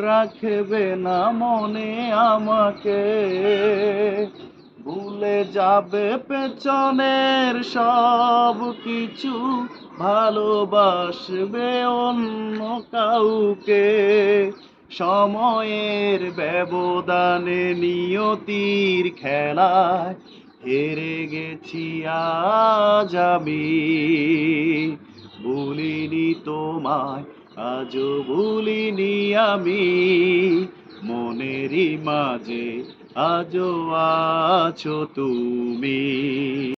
রাখবে না মনে আমাকে। ভুলে যাবে পেছনের সব কিছু, ভালোবাসবে অন্য কাউকে। সময়ের ব্যবধানে নিয়তির খেলায় হেরে গেছি আজ আমি। ভুলিনি তোমায় আজও ভুলিনি আমি মনেরই মাঝে আজও আছো তুমি।